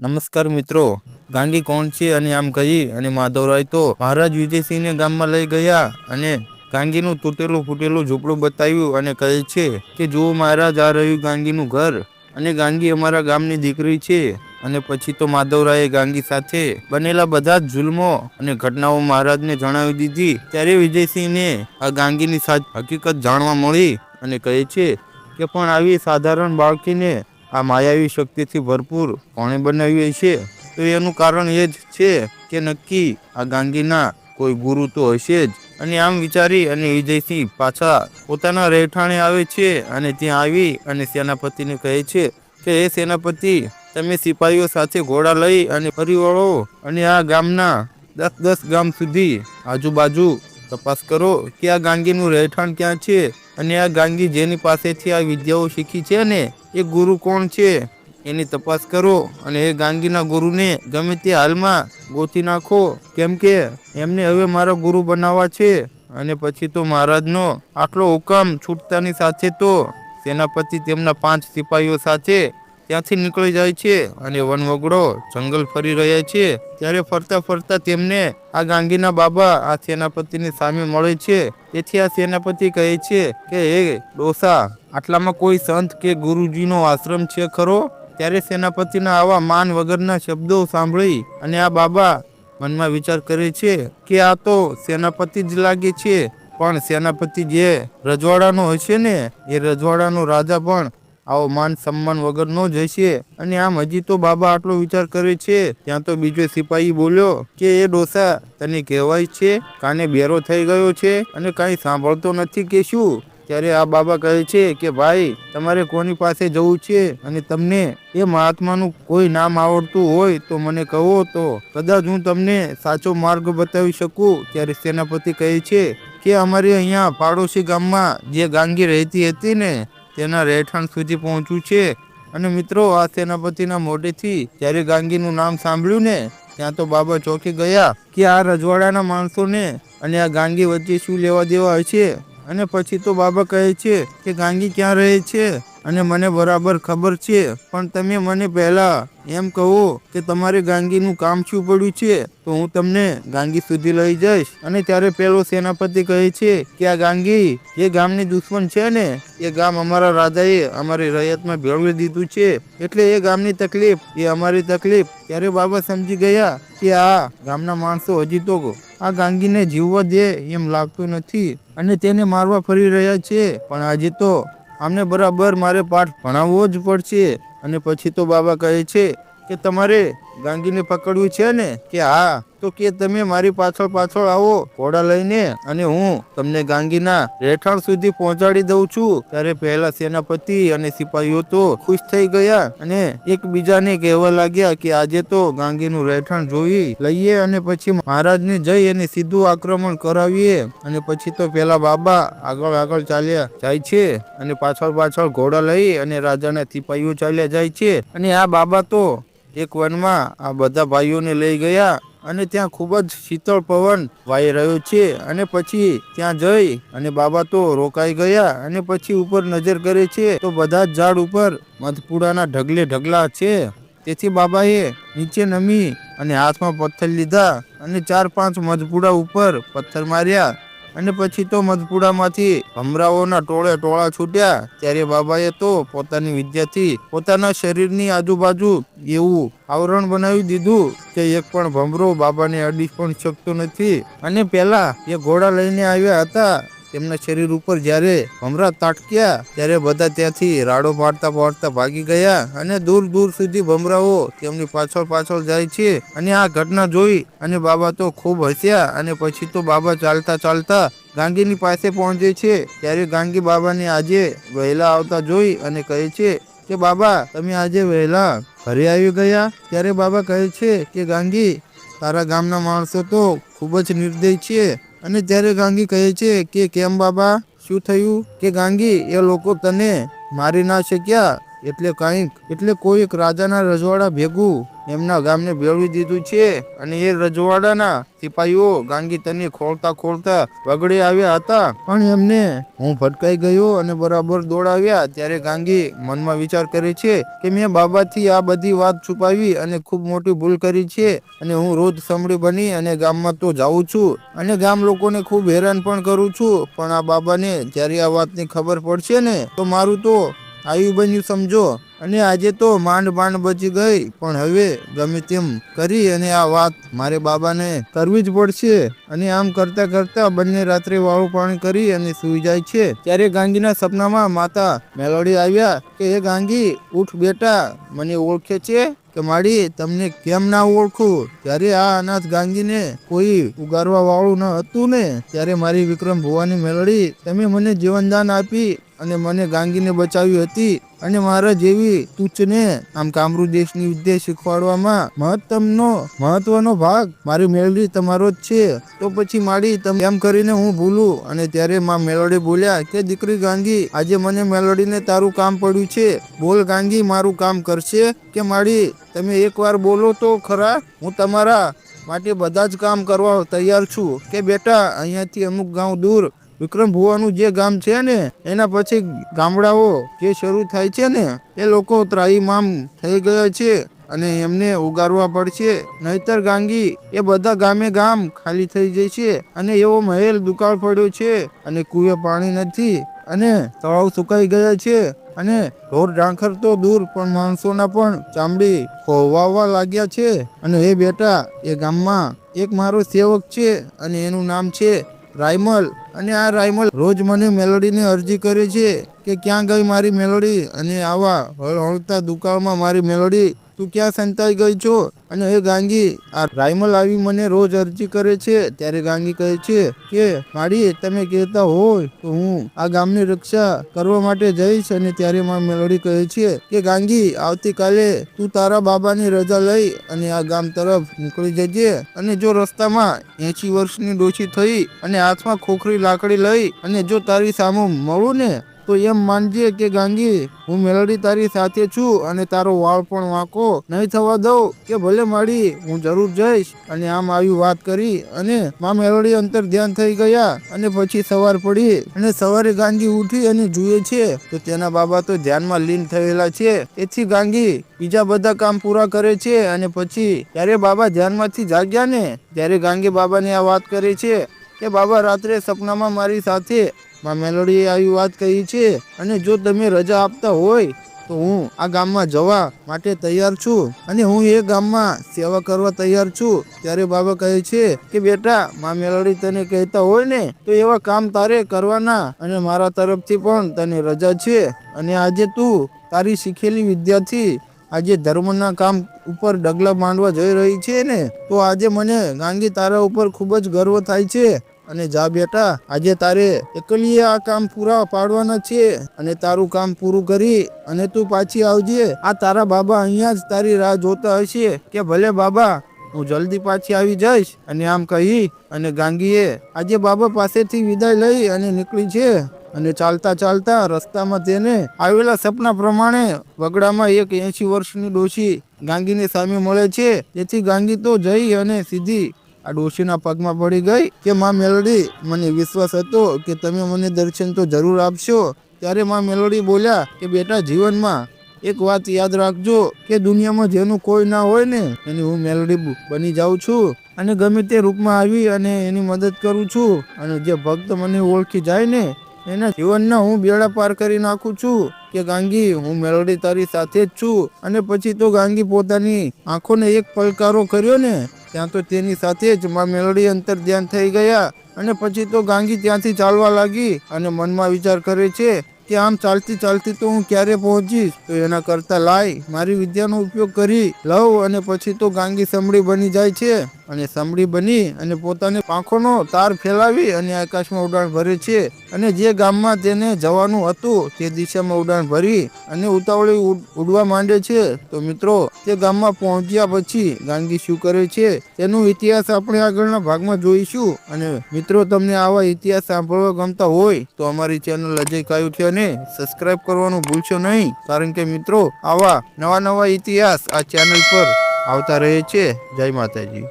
નમસ્કાર મિત્રો ગાંધી કોણ છે અને આમ કહી અને માધવરાય તો મહારાજ વિજયસિંહને ગામમાં લઈ ગયા અને ગાંધીનું તૂટેલું ફૂટેલું ઝૂંપડું બતાવ્યું અને કહે છે કે, જુઓ મહારાજ, આ રહ્યું ગાંધીનું ઘર અને ગાંધી અમારા ગામની દીકરી છે. અને પછી તો માધવરાયે ગાંધી સાથે બનેલા બધા જ જુલ્મો અને ઘટનાઓ મહારાજને જણાવી દીધી. ત્યારે વિજયસિંહને આ ગાંધીની સાચ હકીકત જાણવા મળી અને કહે છે કે, પણ આવી સાધારણ બાળકીને આ માયાવી શક્તિથી ભરપૂર કોણે બનાવી છે તો એનું કારણ એ જ છે કે નક્કી આ ગાંગીના કોઈ ગુરુ તો હશે જ. અને આમ વિચારી અને વિજયસિંહ પાછા પોતાના રહેઠાણે આવે છે અને ત્યાં આવી અને સેનાપતિને કહે છે કે એ સેનાપતિ, તમે સિપાહીઓ સાથે ઘોડા લઈ અને ફરી વળો અને આ ગામના દસ દસ ગામ સુધી આજુબાજુ તપાસ કરો કે આ ગાંગીનું રહેઠાણ ક્યાં છે? અને આ ગાંગી જેની પાસેથી આ વિદ્યાઓ શીખી છે ને? એ ગુરુ કોણ છે? એની તપાસ કરો અને એ ગાંગીના ગુરુને ગમે તે હાલમાં ગોતી નાખો. કેમ કે એમને હવે મારા ગુરુ બનાવવા છે અને પછી તો મહારાજનો આટલો હુકમ છૂટતાની સાથે તો સેનાપતિ તેમના પાંચ સિપાહીઓ સાથે ત્યાંથી નીકળી જાય છે અને વનવગડો જંગલ ફરી રહ્યા છે. ત્યારે ફરતા ફરતા તેમને આ ગાંગીના બાબા, આ સેનાપતિની સામે મળે છે. તેથી આ સેનાપતિ કહે છે કે, હે ડોસા, આટલામાં કોઈ સંત કે ગુરુજીનો આશ્રમ છે ખરો? ત્યારે સેનાપતિના આવા માન વગરના શબ્દો સાંભળી અને આ બાબા મનમાં વિચાર કરે છે કે, આ તો સેનાપતિ જ લાગે છે, પણ સેનાપતિ જે રજવાડાનો હશે ને, એ રજવાડાનો રાજા પણ આવો માન સન્માન વગરનો જ હશે અને આમ હજી તો બાબા આટલો વિચાર કરે છે. ત્યાં તો બીજો સિપાહી બોલ્યો કે, એ ડોસા, તને કહેવાય છે, કાને બેરો થઈ ગયો છે અને કાંઈ સાંભળતો નથી કે શું? ત્યારે આ બાબા કહે છે કે, ભાઈ, તમારે કોની પાસે જવું છે? અને તમને એ મહાત્માનું કોઈ નામ આવડતું હોય તો મને કહો તો. કદાચ હું તમને સાચો માર્ગ બતાવી શકું. ત્યારે સેનાપતિ કહે છે કે, અમારે અહીંયા પાડોશી ગામમાં જે ગાંગી રહેતી હતી ને તેના રહેઠાણ સુધી પહોંચ્યું છે. અને મિત્રો, આ સેનાપતિના મોઢેથી જ્યારે ગાંગીનું નામ સાંભળ્યું ને, ત્યાં તો બાબા ચોકી ગયા કે આ રજવાડાના માણસોને અને આ ગાંગી વચ્ચે શું લેવા દેવા હશે? અને પછી તો બાબા કહે છે કે, ગાંગી ક્યાં રહે છે? અને મને બરાબર ખબર છે, પણ તમે મને પહેલા એમ કહો કે તમારે ગાંગીનું કામ શું પડ્યું છે, તો હું તમને ગાંગી સુધી લઈ જઈશ. અને ત્યારે પેલો સેનાપતિ કહે છે કે, આ ગાંગી એ ગામની દુશ્મન છે ને, એ ગામ અમારા રાજાએ અમારી રૈયતમાં ભેળવી દીધું છે. એટલે એ ગામની તકલીફ, એ અમારી તકલીફ. ત્યારે બાબા સમજી ગયા કે, આ ગામના માણસો હજી તો આ ગાંગીને જીવવા દે એમ લાગતું નથી. અને તેને મારવા ફરી રહ્યા છે. પણ આજે તો આમને બરાબર મારે પાઠ ભણાવવો જ પડશે. અને પછી તો બાબા કહે છે કે તમારે ગાંગીને પકડવું છે ને? કે હા તો કે તમે મારી પાછળ પાછળ આવો, ઘોડા લઈને અને હું તમને ગાંગીના રહેઠાણ સુધી પહોંચાડી દઉં છું. ત્યારે પહેલા સેનાપતિ અને સિપાહીઓ તો ખુશ થઈ ગયા અને એકબીજાને કહેવા લાગ્યા કે આજે તો ગાંગીનું રહેઠાણ જોઈ લઈએ અને પછી મહારાજને જઈ અને સીધું આક્રમણ કરાવીએ. અને પછી તો પેલા બાબા આગળ આગળ ચાલ્યા જાય છે અને પાછળ પાછળ ઘોડા લઈ અને રાજાના સિપાહીઓ ચાલ્યા જાય છે. અને આ બાબા તો એક વનમાં આ બધા ભાઈઓને લઈ ગયા અને ત્યાં ખૂબ જ શીતળ પવન વાઈ રહ્યો છે અને પછી ત્યાં જઈ અને બાબા તો રોકાઈ ગયા અને પછી ઉપર નજર કરે છે તો બધા જ ઝાડ ઉપર મધપુડાના ઢગલે ઢગલા છે. તેથી બાબાએ નીચે નમી અને હાથમાં પથ્થર લીધા અને ચાર પાંચ મધપુડા ઉપર પથ્થર માર્યા. અને પછી તો મધપુડામાંથી ભમરાઓના ટોળે ટોળા છૂટ્યા. ત્યારે બાબાએ તો પોતાની વિદ્યાથી પોતાના શરીરની આજુબાજુ એવું આવરણ બનાવી દીધું કે એક પણ ભમરો બાબાને અડી પણ શકતો નથી. અને પહેલા એ ઘોડા લઈને આવ્યા હતા. તેમના શરીર ઉપર જ્યારે ભમરા તાટક્યા, ત્યારે બધા ત્યાંથી રાડો પાડતા પાડતા ભાગી ગયા અને દૂર દૂર સુધી ભમરાઓ તેમની પાછળ પાછળ જાય છે. અને આ ઘટના જોઈ અને બાબા તો ખૂબ હસ્યા અને પછી તો બાબા ચાલતા ચાલતા ગાંગીની પાસે પહોંચે છે. ત્યારે ગાંગી બાબાને આજે વહેલા આવતા જોઈ અને કહે છે કે, બાબા, તમે આજે વહેલા ઘરે આવી ગયા? ત્યારે બાબા કહે છે કે, ગાંગી, તારા ગામના માણસો તો ખૂબ જ નિર્દય છે. અને ત્યારે ગાંગી કહે છે કે, કેમ બાબા? શું થયું? કે ગાંગી, એ લોકો તને મારી ના શક્યા? એટલે કાંઈક, એટલે કોઈક રાજાના રજવાડા ભેગું એમના ગામને ભેળવી દીધું છે અને એ રજવાડાના સિપાહીઓ ગાંગી તને ખોલતા ખોલતા વગડે આવ્યા હતા. પણ એમને હું ભટકાઈ ગયો અને બરાબર દોડાવ્યા ત્યારે ગાંગી મનમાં વિચાર કરે છે કે મેં બાબાથી આ બધી વાત છુપાવી અને ખૂબ મોટી ભૂલ કરી છે અને હું રોજ સમડી બની અને ગામમાં તો જાઉં છું અને ગામ લોકોને ખૂબ હેરાન પણ કરું છું. પણ આ બાબાને જ્યારે આ વાતની ખબર પડશે ને, તો મારું તો આવ્યું બન્યું સમજો. અને આજે તો માંડ માંડ બચી ગઈ, પણ હવે ગમે તેમ કરી અને આ વાત મારે બાબાને કરવી જ પડશે. અને આમ કરતા કરતા બંને રાત્રે વાળું પાણી કરી અને સૂઈ જાય છે. ત્યારે ગાંગીના સપનામાં માતા મેલોડી આવ્યા કે એ ગાંગી, ઉઠ બેટા, મને ઓળખે છે કે માડી તમને કેમ ના ઓળખું? ત્યારે આ અનાથ ગાંગીને કોઈ ઉગારવા વાળું ન હતું ને, ત્યારે મારી વિક્રમ ભુવાની મેલડી, તમે મને જીવનદાન આપી અને મને ગાંગીને બચાવી હતી. અને મારા જેવી તુચ્છને આમ કામરૂ દેશની વિદ્યા શીખવાડવામાં મહત્તમનો, મહત્વનો ભાગ મારી મેળવી તમારો જ છે. તો પછી મારી તમે એમ કરીને હું ભૂલું અને ત્યારે માં મેલોડી બોલ્યા કે, દીકરી ગાંગી, આજે મને મેલોડીને તારું કામ પડ્યું છે. બોલ ગાંગી, મારું કામ કરશે? કે મારી તમે એકવાર બોલો તો ખરા? હું તમારા માટે બધા જ કામ કરવા તૈયાર છું. કે બેટા, અહીંયાથી અમુક ગાંવ દૂર વિક્રમ ભુવાનું જે ગામ છે ને, એના પછી ગામડાઓ જે શરૂ થાય છે ને, એ લોકો ત્રાહીમામ થઈ ગયા છે અને એમને ઉગારવા પડશે. નહીતર ગાંગી એ બધા ગામે ગામ ખાલી થઈ જાય છે અને એવો મહેલ દુકાળ પડ્યો છે અને કુએ પાણી નથી અને તળાવ સુકાઈ ગયા છે અને ઢોર ડાંખર તો દૂર, પણ માણસોના પણ ચામડી ખોવાવા લાગ્યા છે. અને એ બેટા, એ ગામમાં એક મારો સેવક છે અને એનું નામ છે રાયમલ. અને આ રાયમલ રોજ મને મેલોડીની અરજી કરે છે કે ક્યાં ગઈ મારી મેલોડી? અને આવા હળતા દુકાળમાં મારી મેલોડી તું ક્યાં સંતાઈ ગઈ છો? અને એ ગાંગી, આ રાયમલ આવી મને રોજ અરજી કરે છે. ત્યારે ગાંગી કહે છે કે, મારી, તમે કહેતા હોય તો હું આ ગામની રક્ષા કરવા માટે જઈશ. અને ત્યારે માં મેલોડી કહે છે કે, ગાંગી, આવતીકાલે તું તારા બાબાની રજા લઈ અને આ ગામ તરફ નીકળી જજે. અને જો રસ્તામાં એસી વર્ષની ડોશી થઈ અને હાથમાં ખોખરી લાકડી લઈ અને જો તારી સામે મળું ને તો એમ માનજે કે ગાંગી, હું મેલડી તારી સાથે છું અને તારો વાળ પણ વાંકો. નહીં થવા દઉં કે ભલે માડી હું જરૂર જઈશ. અને આમ આવી વાત કરી અને મા મેલડી અંતર ધ્યાન થઈ ગયા અને પછી સવાર પડી અને સવારે ગાંગી ઉઠી અને જુએ છે તો તેના બાબા તો ધ્યાનમાં લીન થયેલા છે. તેથી ગાંગી બીજા બધા કામ પૂરા કરે છે અને પછી ત્યારે બાબા ધ્યાનમાંથી જાગ્યા ને, ત્યારે ગાંગી બાબાને આ વાત કરે છે કે, બાબા, રાત્રે સપનામાં મારી સાથે માં મેલોડીએ આવી વાત કહી છે અને જો તમે રજા આપતા હોય તો હું આ ગામમાં જવા માટે તૈયાર છું અને હું એ ગામમાં સેવા કરવા તૈયાર છું. ત્યારે બાબા કહે છે કે, બેટા, માં મેલોડી તને કહેતા હોય ને, તો એવા કામ તારે કરવાના અને મારા તરફથી પણ તને રજા છે. અને આજે તું તારી શીખેલી વિદ્યાથી આજે ધર્મના કામ ઉપર ડગલા માંડવા જઈ રહી છે ને, તો આજે મને ગાંગી તારા ઉપર ખૂબ જ ગર્વ થાય છે. અને જા બેટા, આજે તારે એકલીએ આ કામ પૂરા પાડવાના છે અને તારું કામ પૂરું કરી અને તું પાછી આવજે. આ તારા બાબા અહીંયા જ તારી રાહ જોતા હશે કે ભલે બાબા, હું જલ્દી પાછી આવી જઈશ અને આમ કહી અને ગાંગીએ, આજે બાબા પાસેથી વિદાય લઈ અને નીકળી છે અને ચાલતા ચાલતા રસ્તામાં તેને આવેલા સપના પ્રમાણે વગડામાં એક એંશી વર્ષની ડોશી ગાંગીને સામે મળે છે. તેથી ગાંગી તો જઈ અને સીધી આ ડોશીના પગમાં પડી ગઈ કે માં મેલડી, મને વિશ્વાસ હતો કે તમે મને દર્શન તો જરૂર આપશો. ત્યારે માં મેલોડી બોલ્યા કે બેટા જીવનમાં એક વાત યાદ રાખજો કે દુનિયામાં જેનું કોઈ ના હોય ને, એની હું મેલોડી બની જાઉં છું અને ગમે તે રૂપમાં આવી અને એની મદદ કરું છું. અને જે ભક્ત મને ઓળખી જાય ને, એના જીવનના હું બેડા પાર કરી નાખું છું કે ગાંગી, હું મેલોડી તારી સાથે જ છું. અને પછી તો ગાંગી પોતાની આંખોને એક પલકારો કર્યો ને ત્યાં તો તેની સાથે જ માં મેલડી અંતર ધ્યાન થઈ ગયા અને પછી તો ગાંગી ત્યાંથી ચાલવા લાગી અને મનમાં વિચાર કરે છે કે આમ ચાલતી ચાલતી તો હું ક્યારે પહોંચીશ? તો એના કરતા લાય, મારી વિદ્યાનો ઉપયોગ કરી લઉં અને પછી તો ગાંગી સમળી બની જાય છે. અને સમડી બની અને પોતાની પાંખોનો તાર ફેલાવી અને આકાશમાં ઉડાણ ભરે છે. અને જે ગામમાં તેને જવાનું હતું, તે દિશામાં ઉડાણ ભરી અને ઉતાવળી ઉડવા માંડે છે. તો મિત્રો, તે ગામમાં પહોંચ્યા પછી ગાંધી શું કરે છે? તેનો ઇતિહાસ આપણે આગળના ભાગમાં જોઈશું. અને મિત્રો, તમને આવા ઇતિહાસ સાંભળવા ગમતા હોય, તો અમારી ચેનલ અજય કાયું છે અને સબસ્ક્રાઇબ કરવાનું ભૂલશો નહીં. કારણ કે મિત્રો, આવા નવા નવા ઇતિહાસ આ ચેનલ પર આવતા રહે છે. જય માતાજી.